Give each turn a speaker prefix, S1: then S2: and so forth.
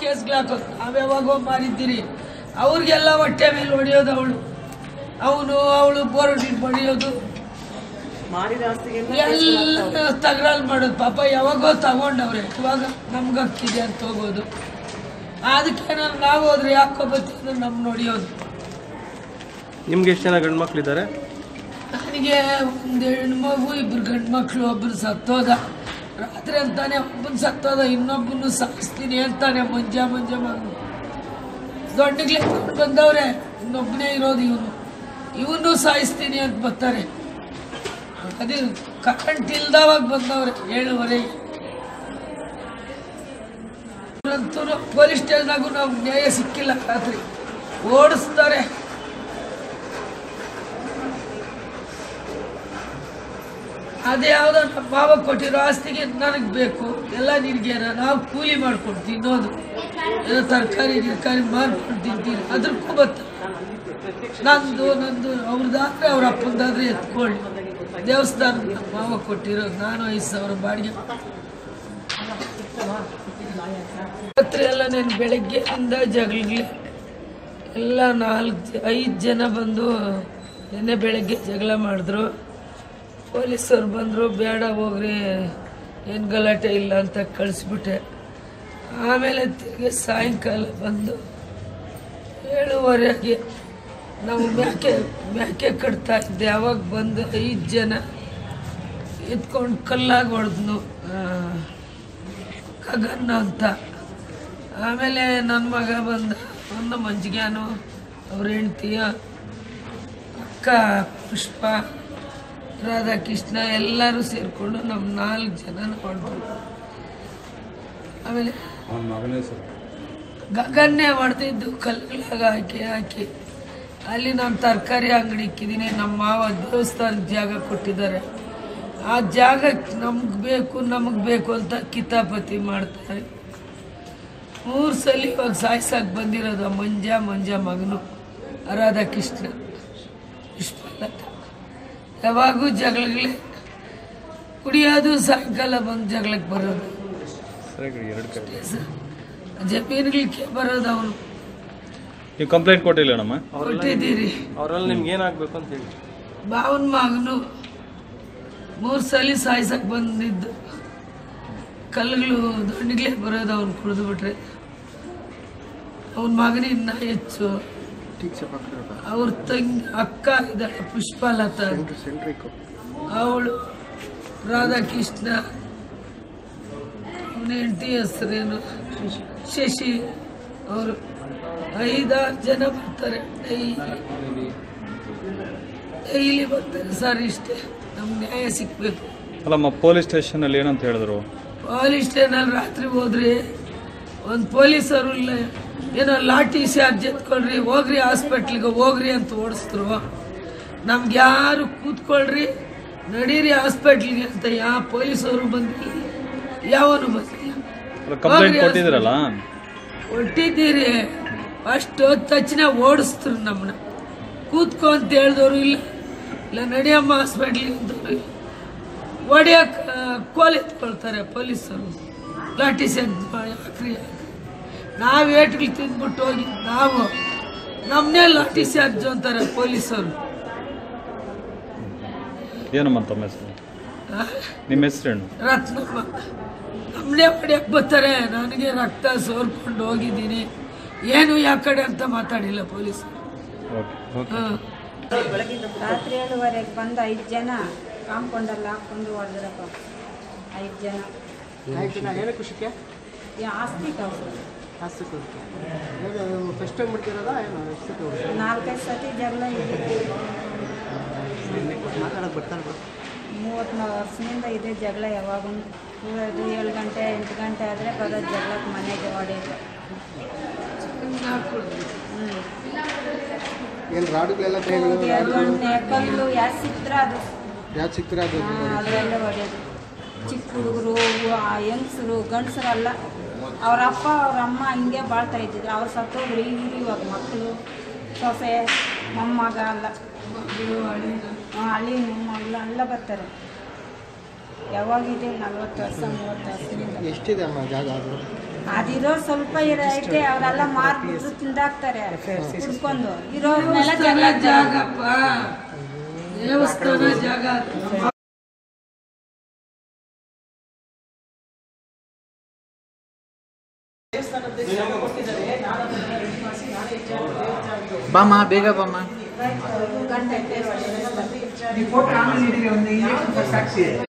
S1: ಕೇಸ್ಗಳು ಹಾಕೋದು ನಾವ್ಯಾವಾಗೋ ಮಾರಿದ್ದೀರಿ. ಅವ್ರಿಗೆಲ್ಲ ಹೊಟ್ಟೆ ಮೇಲೆ ಹೊಡೆಯೋದು ಅವಳು. ಅವನು ಅವಳು ಬೋರ್ ಬಡಿಯೋದು ಎಲ್ಲ ತಗರಾಲ್ ಮಾಡೋದು. ಪಾಪ ಯಾವಾಗೋ ತಗೊಂಡವ್ರೆ. ಇವಾಗ ನಮ್ಗೆ ಆಗ್ತಿದೆ ಅಂತ ಹೋಗೋದು. ಅದಕ್ಕೆ ನಾವು ಹೋದ್ರೆ ಯಾಕೋ ಬರ್ತಿದ್ರು ನಮ್ ನೋಡಿಯೋದು.
S2: ನಿಮ್ಗೆ ಎಷ್ಟು ಜನ ಗಂಡು ಮಕ್ಳಿದ್ದಾರೆ
S1: ನನಗೆ ಒಂದು ಹೆಣ್ಮಗು ಇಬ್ರು ಗಂಡು ಮಕ್ಕಳು ಒಬ್ಬರು ಸತ್ತೋದ. ರಾತ್ರಿ ಅಂತಾನೆ ಒಬ್ಬನ ಸತ್ತೋದ ಇನ್ನೊಬ್ಬನು ಸಾಯಿಸ್ತೀನಿ ಅಂತಾನೆ ಮಂಜ ಮಂಜ ಮಗನು ದೊಡ್ಡಗ್ಲೆ ಬಂದವ್ರೆ. ಇನ್ನೊಬ್ಬನೇ ಇರೋದು ಇವನು. ಇವನು ಸಾಯಿಸ್ತೀನಿ ಅಂತ ಬರ್ತಾರೆ. ಅದೇ ಕರೆಂಟ್ ಇಲ್ದವಾಗ ಬಂದವ್ರೆ, ಏಳುವರೆಗೆ. ಪೊಲೀಸ್ ಆಗು ನಾವು ನ್ಯಾಯ ಸಿಕ್ಕಿಲ್ಲ ರಾತ್ರಿ. ಓಡಿಸ್ತಾರೆ. ಅದೇ ಯಾವುದೋ ನಮ್ಮ ಮಾವ ಕೊಟ್ಟಿರೋ ಆಸ್ತಿಗೆ ನನಗೆ ಬೇಕು, ಎಲ್ಲ ನಿನಗೆ ನಾವು ಕೂಲಿ ಮಾಡ್ಕೊಂಡು ತಿನ್ನೋದು ಏನೋ ತರಕಾರಿ ತರಕಾರಿ ಮಾಡ್ಕೊಂಡು ತಿಂತೀನಿ ಅದ್ರಕ್ಕೂ ಬತ್ತ ನಂದು ನಂದು ಅವ್ರದ್ದಾದ್ರೆ ಅವ್ರ ಅಪ್ಪಂದಾದ್ರೆ ಎತ್ಕೊಳ್ಳಿ. ದೇವಸ್ಥಾನ ಮಾವ ಕೊಟ್ಟಿರೋದು, ನಾನು ಐದು ಸಾವಿರ ಬಾಡಿಗೆ. ರಾತ್ರಿ ಎಲ್ಲ ನಾನು ಬೆಳಗ್ಗೆಯಿಂದ ಜಗಳಿಗೆ ಎಲ್ಲ ನಾಲ್ಕು ಐದು ಜನ ಬಂದು ನಿನ್ನೆ ಬೆಳಗ್ಗೆ ಜಗಳ ಮಾಡಿದ್ರು. ಪೊಲೀಸರು ಬಂದರು, ಬೇಡ ಹೋಗ್ರಿ, ಏನು ಗಲಾಟೆ ಇಲ್ಲ ಅಂತ ಕಳಿಸ್ಬಿಟ್ಟೆ. ಆಮೇಲೆ ತಿರುಗಿ ಸಾಯಂಕಾಲ ಬಂದು ಏಳುವರೆಗೆ ನಾವು ಮೆಕ್ಕೆ ಮೆಕ್ಕೆ ಕಟ್ತಾ ಇದ್ದೆ. ಅವಾಗ ಬಂದು ಐದು ಜನ ಎತ್ಕೊಂಡು ಕಲ್ಲಾಗಿ ಹೊಡೆದ್ನು. ಕಗನ್ನ ಅಂತ. ಆಮೇಲೆ ನನ್ನ ಮಗ ಬಂದ. ಒಂದು ಮಂಜ್ಗ್ಯಾನು ಅವ್ರ ಹೆಂಡ್ತಿಯ ಅಕ್ಕ ಪುಷ್ಪ ರಾಧಾಕೃಷ್ಣ ಎಲ್ಲರೂ ಸೇರಿಕೊಂಡು ನಮ್ಮ ನಾಲ್ಕು ಜನ ಹೊಡೆದ್ರು ಆಮೇಲೆ ಗಗನ್ನೇ ಹೊಡೆದಿದ್ದು ಕಲ್ಲುಗಳಾಗ ಹಾಕಿ ಹಾಕಿ. ಅಲ್ಲಿ ನಾನು ತರಕಾರಿ ಅಂಗಡಿ ಇಕ್ಕಿದ್ದೀನಿ ನಮ್ಮ ಮಾವ ದೇವಸ್ಥಾನದ ಜಾಗ ಕೊಟ್ಟಿದ್ದಾರೆ. ಆ ಜಾಗ ನಮ್ಗೆ ಬೇಕು ನಮಗೆ ಬೇಕು ಅಂತ ಕಿತಾಪತಿ ಮಾಡ್ತಾರೆ. ಮೂರು ಸಲ ಇವಾಗ ಸಾಯ್ಸಕ್ಕೆ ಬಂದಿರೋದು ಆ ಮಂಜ ಮಂಜ ಮಗನು ರಾಧಾಕೃಷ್ಣ. ಇಷ್ಟ ಯಾವಾಗೂ ಜಗಳಗಳೇ. ಕುಡಿಯೋದು ಸಾಯಂಕಾಲ ಬಂದು ಜಗಳಕ್ಕೆ ಬರೋದು. ಜಮೀನುಗಳಿಗೆ ಬರೋದು ಅವನು.
S2: ನೀವು ಕಂಪ್ಲೇಂಟ್ ಕೊಟ್ಟಿಲ್ಲ ನಮ್ಮ?
S1: ಕೊಟ್ಟಿದ್ದೀರಿ.
S2: ಅವ್ರಲ್ಲಿ ನಿಮ್ಗೆ ಏನಾಗಬೇಕು ಅಂತ ಹೇಳಿ.
S1: ಬಾವನ ಮಗನು ಮೂರು ಸಲ ಸಾಯ್ಸಕ್ಕೆ ಬಂದಿದ್ದು. ಕಲ್ಲುಗಳು ದಂಡಿಗಳೇ ಬರೋದು ಅವ್ನು ಕುಡಿದು ಬಿಟ್ರೆ ಅವನ ಮಗನಿನ್ನ ಹೆಚ್ಚು. ಅವ್ರ ತಂಗಿ ಅಕ್ಕ ಇದ್ದಾಳೆ ಪುಷ್ಪಲತಾ. ಅಂತ. ಅವಳು ರಾಧಾಕೃಷ್ಣ. ಅವನ ಹೆಂಡತಿ ಹೆಸರೇನು? ಶಶಿ. ಅವರು ಐದಾರು ಜನ ಬರ್ತಾರೆ ಡೈಲಿ. ಡೈಲಿ ಬರ್ತಾರೆ. ಸರ್ ಇಷ್ಟೇ. ನಮ್ಗೆ ನ್ಯಾಯ ಸಿಕ್ಬೇಕು
S2: ಅಲ್ಲಮ್ಮ ಪೊಲೀಸ್ ಸ್ಟೇಷನಲ್ಲಿ ಏನಂತ ಹೇಳಿದ್ರು?
S1: ಪೊಲೀಸ್ ಸ್ಟೇಷನಲ್ಲಿ ರಾತ್ರಿ ಹೋದ್ರಿ ಒಂದು ಪೊಲೀಸರು ಇಲ್ಲ ಏನೋ ಲಾಠಿ ಚಾರ್ಜ್ ಎತ್ಕೊಳ್ರಿ ಹೋಗ್ರಿ ಹಾಸ್ಪಿಟ್ಲಿಗೆ ಹೋಗ್ರಿ ಅಂತ ಓಡಿಸಿದ್ರು. ನಮ್ಗೆ ಯಾರು ಕೂತ್ಕೊಳ್ರಿ ನಡೀರಿ ಹಾಸ್ಪಿಟ್ಲಿಗೆ ಅಂತ ಯಾವ ಪೊಲೀಸರು ಬಂದಿಲ್ಲ ಯಾವನು ಬಂದ್ರಿ
S2: ಕಂಪ್ಲೇಂಟ್
S1: ಹೋಗ್ರಿ ಕೊಟ್ಟಿದ್ದೀರಿ ಅಷ್ಟು ತಕ್ಷಣ ಓಡಿಸ್ತರು ನಮ್ಮನ್ನ ಕೂತ್ಕೋ ಅಂತ ಹೇಳಿದವ್ರು ಇಲ್ಲ. ಇಲ್ಲ, ನಡಿಯಮ್ಮ ಹಾಸ್ಪಿಟ್ಲಿಗೆ ಅಂತವ್ರು ಇಲ್ಲ. ಕೋಲ್ ಎತ್ಕೊಳ್ತಾರೆ ಪೊಲೀಸರು. ಲಾಠಿ ಹಾಕ್ರಿ ನಾವು ಏಟ್ಗಳು ತಿಂದ್ಬಿಟ್ಟು ಹೋಗಿ, ನಾವು ನಮ್ಮನ್ನೇ ಲಾಠಿ ಚಾರ್ಜ್ ಅಂತಾರೆ ಪೊಲೀಸರು.
S2: ಏನಮ್ಮ ತಮ್ಮ ಹೆಸರು? ನಿಮ್ಮ ಹೆಸರೇನು?
S1: ರತ್ನಮ್ಮ ಹೊಡಿಯಕ್ಕೆ ಬರ್ತಾರೆ? ನನಗೆ ರಕ್ತ ಸೋರ್ಕೊಂಡು ಹೋಗಿದ್ದೀನಿ. ಏನು ಯಾವ ಕಡೆ ಅಂತ ಮಾತಾಡಿಲ್ಲ ಪೊಲೀಸ್.
S2: Okay okay.
S1: ಹಾಂ.
S3: ರಾತ್ರಿ ಏಳುವರೆಗೆ ಬಂದು ಐದು ಜನ ಕಾಂಪೌಂಡಲ್ಲಿ ಹಾಕೊಂಡು ಹೊಡೆದ್ರಪ್ಪ. ಐದು ಜನ.
S4: ಏನು ಖುಷಿಗೆ?
S3: ಈ ಆಸ್ತಿ
S4: ಆಸ್ತಿ ಫಸ್ಟ್ ಟೈಮ್ ಬಿಡ್ತಿರೋದಾ ಏನು ಎಷ್ಟು
S3: ನಾಲ್ಕೈದು ಸತಿ ಜಗಳ
S4: ಮಾತಾಡೋಕೆ ಬರ್ತಾರೆ
S3: ಮೂವತ್ತ್ನಾಲ್ಕು ವರ್ಷದಿಂದ ಇದೆ ಜಗಳ ಯಾವಾಗೂ ಅದು ಏಳು ಗಂಟೆ ಎಂಟು ಗಂಟೆ ಆದರೆ ಬರೋದು ಜಗಳಕ್ಕೆ ಮನೆಗೆ ಹೊಡೆಯೋದು
S4: ಏನು ರಾಡುಗಳೆಲ್ಲ ಕೈಗಳು
S3: ಎಣ್ಣೆ ಕಲ್ಲು ಯಾರು ಸಿಕ್ತ್ರ ಅದು. ಅದರಲ್ಲೇ ಹೊಡೆಯೋದು ಚಿಕ್ಕ ಹುಡುಗರು ಹೆಂಗಸರು ಗಂಡಸರು ಅಲ್ಲ ಅವ್ರ ಅಪ್ಪ ಅವ್ರ ಅಮ್ಮ ಹಿಂಗೆ ಬಾಳ್ತಾ ಇದ್ದಿದ್ರು. ಅವ್ರು ಸತ್ತೋದ್ರು ಇವ್ರು ಇವಾಗ ಮಕ್ಕಳು ಸೊಸೆ ಮೊಮ್ಮಗ ಅಲ್ಲ ಹಾ, ಹಳ್ಳಿ ಮಗಳ ಎಲ್ಲ ಬರ್ತಾರೆ. ಯಾವಾಗಿದೆ ನಲ್ವತ್ತು ವರ್ಷ ಮೂವತ್ತು ವರ್ಷ
S4: ಎಷ್ಟಿದೆ ಅಮ್ಮ ಜಾಗ ಅದು?
S3: ಅದಿರೋ ಸ್ವಲ್ಪ ಇರೋ ಐತೆ ಅವರೆಲ್ಲ ಮಾರ್ಬಿಟ್ರು ತಿಂದಾಕ್ತಾರೆ. ಕುಡ್ಕೊಂಡು. ಬೇಗ
S1: ಜಾಗಪ್ಪ. ದೇವಸ್ಥಾನ ಜಾಗ.
S5: ಬಾಮ್ಮ ಬೇಗ Before
S3: terminating on the injection.